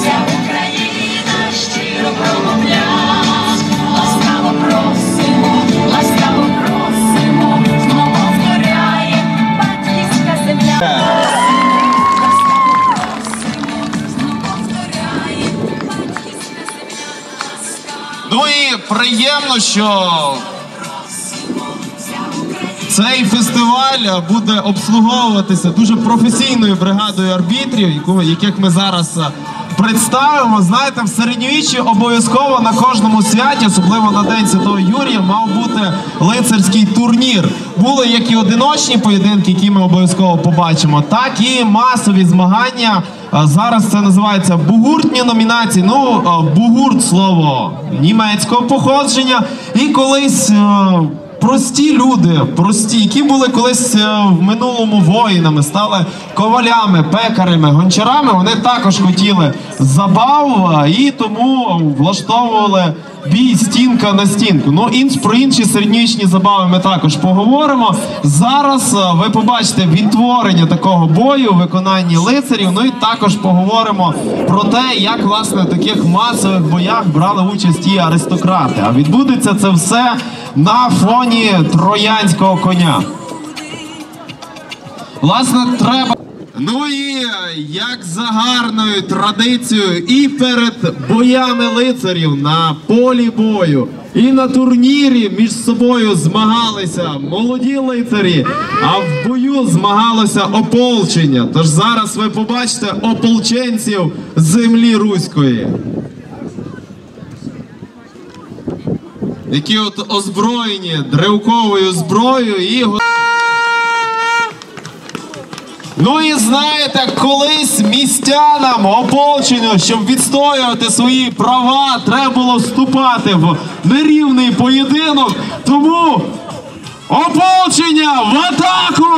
вся Україна щиро промовля. Ласкаво просимо, ласкаво просимо, повторяє батьківська земля. Ну і приємно, що цей фестиваль буде обслуговуватися дуже професійною бригадою арбітрів, яких ми зараз представимо. Знаєте, в середньовіччі обов'язково на кожному святі, особливо на День Святого Юрія, мав бути лицарський турнір. Були як і одиночні поєдинки, які ми обов'язково побачимо, так і масові змагання. Зараз це називається бугуртні номінації. Ну, бугурт слово німецького походження. І колись е, прості люди, прості, які були колись е, в минулому воїнами, стали ковалями, пекарями, гончарами. Вони також хотіли забав і тому влаштовували бій стінка на стінку. Ну, інш, про інші середньовічні забави ми також поговоримо. Зараз е, ви побачите відтворення такого бою виконанні лицарів. Ну і також поговоримо про те, як власне в таких масових боях брали участь і аристократи. А відбудеться це все на фоні троянського коня. Власне, треба. Ну і як за гарною традицією, і перед боями лицарів на полі бою, і на турнірі між собою змагалися молоді лицарі, а в бою змагалося ополчення. Тож зараз ви побачите ополченців землі руської. Які от озброєні древковою зброєю і Ну і знаєте, колись містянам ополченню, щоб відстоювати свої права, треба було вступати в нерівний поєдинок. Тому ополчення в атаку!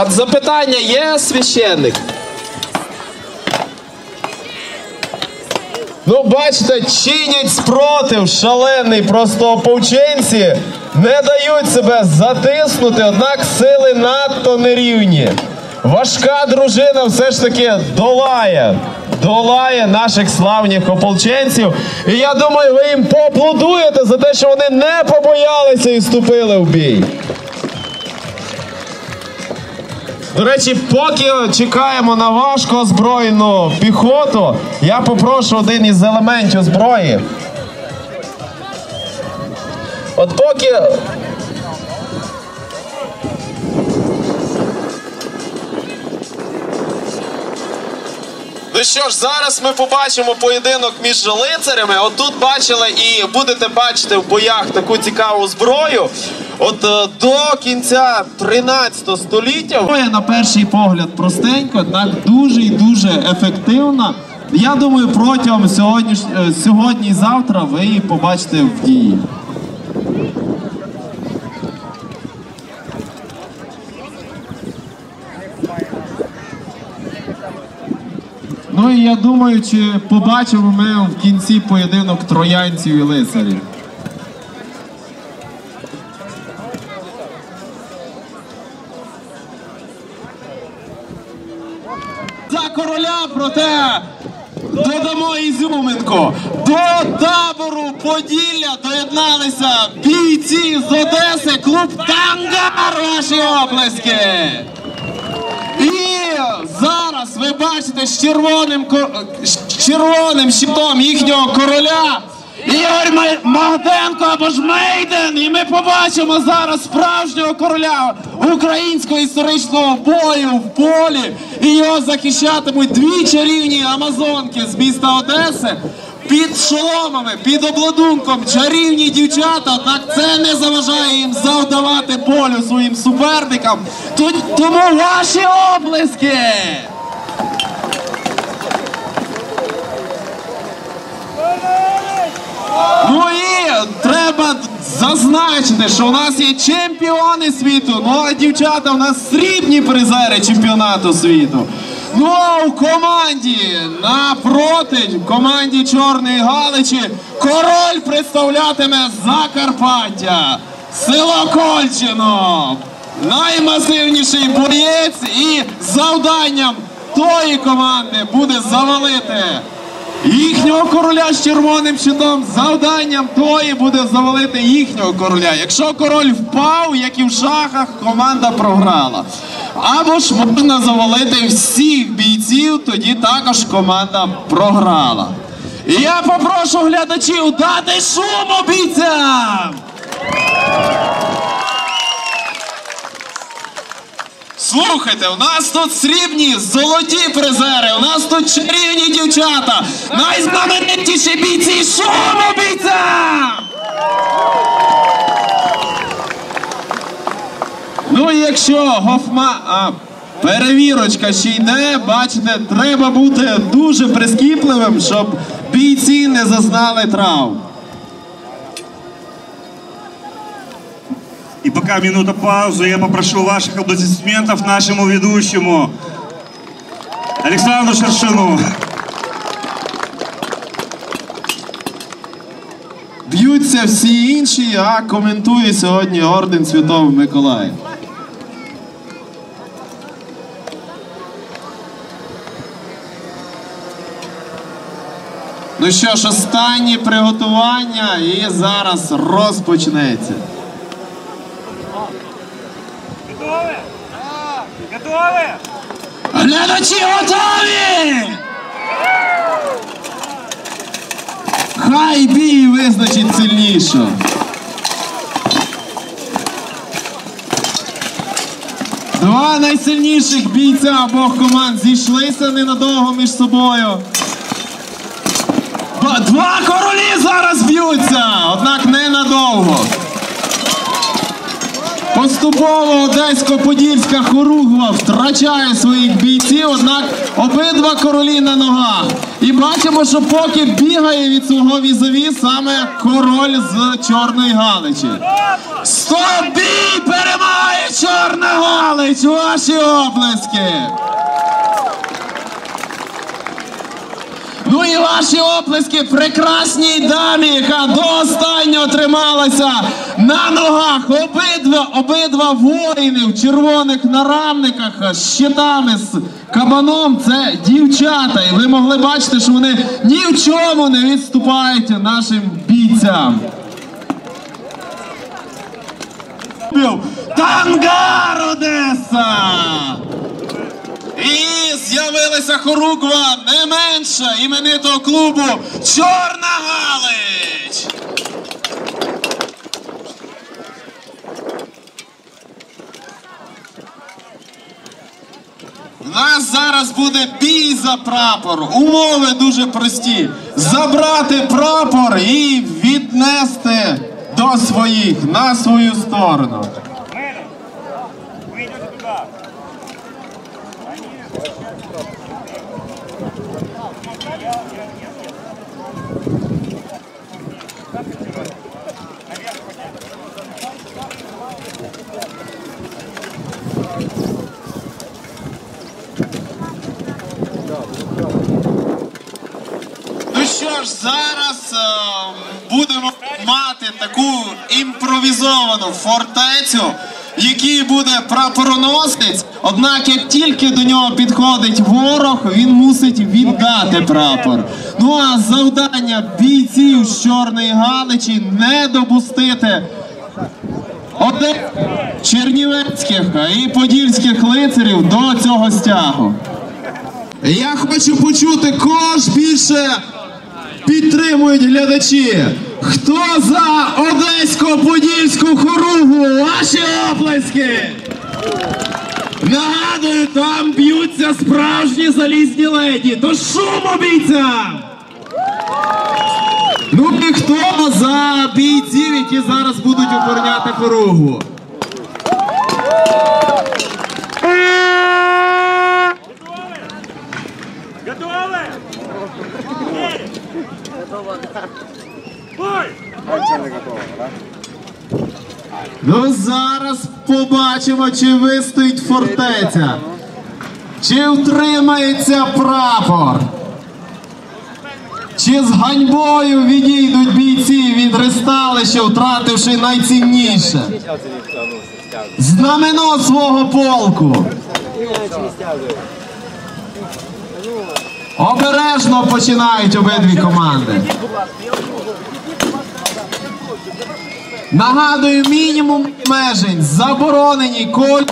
А запитання є священник? Ну, бачите, чинять спротив шалений, просто ополченці не дають себе затиснути, однак сили надто нерівні. Важка дружина все ж таки долає, долає наших славних ополченців. І я думаю, ви їм поаплодуєте за те, що вони не побоялися і вступили в бій. До речі, поки чекаємо на важко озброєну піхоту, я попрошу один із елементів зброї. От поки. Ну що ж, зараз ми побачимо поєдинок між лицарями. От тут бачили і будете бачити в боях таку цікаву зброю. От е, до кінця 13 століття зброя на перший погляд простенько, однак дуже і дуже ефективна. Я думаю, протягом сьогодні, сьогодні і завтра ви її побачите в дії. Ну і я думаю, чи побачимо ми в кінці поєдинок троянців і лицарів. За короля, проте додамо ізюминку. До табору Поділля доєдналися бійці з Одеси, клуб Тангар. Ваші оплески. І зараз ви бачите з червоним з червоним щитом їхнього короля. Ігор Ма- Магденко або ж Мейден. І ми побачимо зараз справжнього короля українського історичного бою в полі. І його захищатимуть дві чарівні амазонки з міста Одеси. Під шоломами, під обладунком чарівні дівчата, однак це не заважає їм завдавати болю своїм суперникам. Тому ваші облиски! Ну і треба зазначити, що у нас є чемпіони світу. Ну а дівчата у нас срібні призери чемпіонату світу. Знов команді напроти команді Чорної Галичі король представлятиме Закарпаття, село Кольчино. Наймасивніший боєць і завданням тої команди буде завалити їхнього короля з червоним щитом. Завданням тої буде завалити їхнього короля. Якщо король впав, як і в шахах, команда програла. Або ж можна завалити всіх бійців, тоді також команда програла. І я попрошу глядачів дати шуму бійцям! Слухайте, у нас тут срібні, золоті призери, у нас тут чарівні дівчата, найзнаменитіші бійці, шуму бійцям! Ну і якщо Гофма. Перевірочка ще йде, бачите, треба бути дуже прискіпливим, щоб бійці не зазнали травм. Пока минута паузы, я попрошу ваших аплодисментов нашему ведущему Александру Шершину. Б'ються всі інші, а коментує сьогодні орден Святого Миколая. Ну що ж, останні приготування і зараз розпочнеться. Готовы? Готовы? Глядачі готові! Хай бій визначить сильнішого. Два найсильніших бійця обох команд зійшлися ненадовго між собою. Два королі зараз б'ються, однак ненадовго. Поступово Одесько-Подільська хоругва втрачає своїх бійців, однак обидва королі на ногах. І бачимо, що поки бігає від свого візові саме король з Чорної Галичі. Стоп бій! Перемагає Чорна Галич! Ваші оплески! Ну і ваші оплески прекрасній дамі, яка до останнього трималася на ногах. Обидва, обидва воїни в червоних нарамниках з щитами з кабаном. Це дівчата. І ви могли бачити, що вони ні в чому не відступають нашим бійцям. Тангар Одеса! І з'явилася хоругва не менша іменитого клубу Чорна Галич. У нас зараз буде бій за прапор. Умови дуже прості. Забрати прапор і віднести до своїх на свою сторону. Вы идете туда. Ну що ж, зараз е, будемо мати таку імпровізовану фортецю, в якій буде прапороносець. Однак, як тільки до нього підходить ворог, він мусить віддати прапор. Ну а завдання бійців з Чорної Галичі не допустити один чернівецьких і подільських лицарів до цього стягу. Я хочу почути, кого ж більше підтримують глядачі. Хто за Одесько-Подільську хоругву? Ваші оплески! Нагадую, там б'ються справжні залізні леді. То шуму бійцям! Ну і хто за бійців, які зараз будуть обороняти хоругву? Готовы? Ой! Ну зараз побачимо, чи вистоїть фортеця. Чи втримається прапор? Чи з ганьбою відійдуть бійці від ресталища, втративши найцінніше? Знамено свого полку. Обережно починають обидві команди. Нагадую, мінімум межень заборонені коль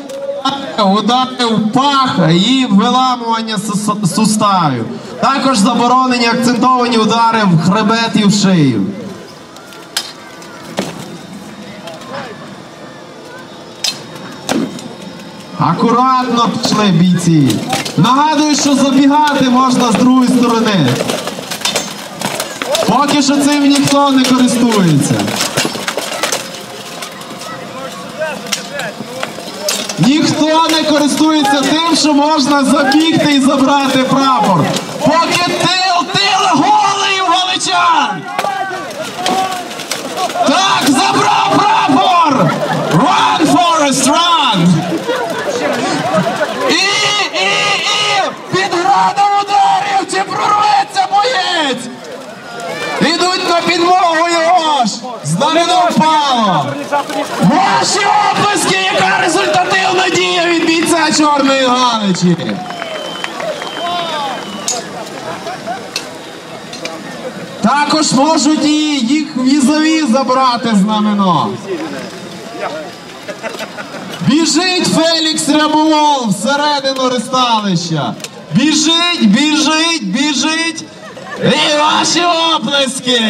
удари в пах і виламування сус- суставів. Також заборонені акцентовані удари в хребет і в шию. Акуратно пішли бійці. Нагадую, що забігати можна з другої сторони. Поки що цим ніхто не користується. Ніхто не користується тим, що можна забігти і забрати прапор. Поки тил, тил голий у галичан! Так, забрав прапор! Run, Forest, run! І, і, і! Під градом ударів! Чи боєць? Ідуть на підмогу його ж! Знамено впало! Ваші оплески, яка результативна дія від бійця Чорної Галичі! Також можуть і їх візові забрати знамено. Біжить Фелікс Рябовол всередину ресталища. Біжить, біжить, біжить. І ваші оплески!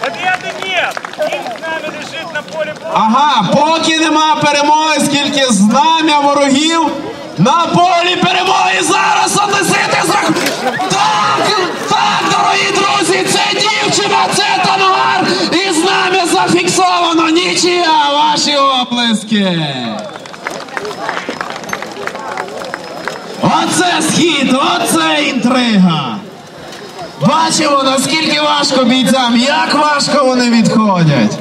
Победы нет! День с нами лежит на боя. Ага, поки нема перемоги, скільки знам'я ворогів на полі перемоги зараз одесити з рах... Так, так, дорогі друзі, це дівчина, це Тангар, і знам'я зафіксовано. Нічия, ваші оплески. Оце схід, оце інтрига. Бачимо, наскільки важко бійцям, як важко вони відходять.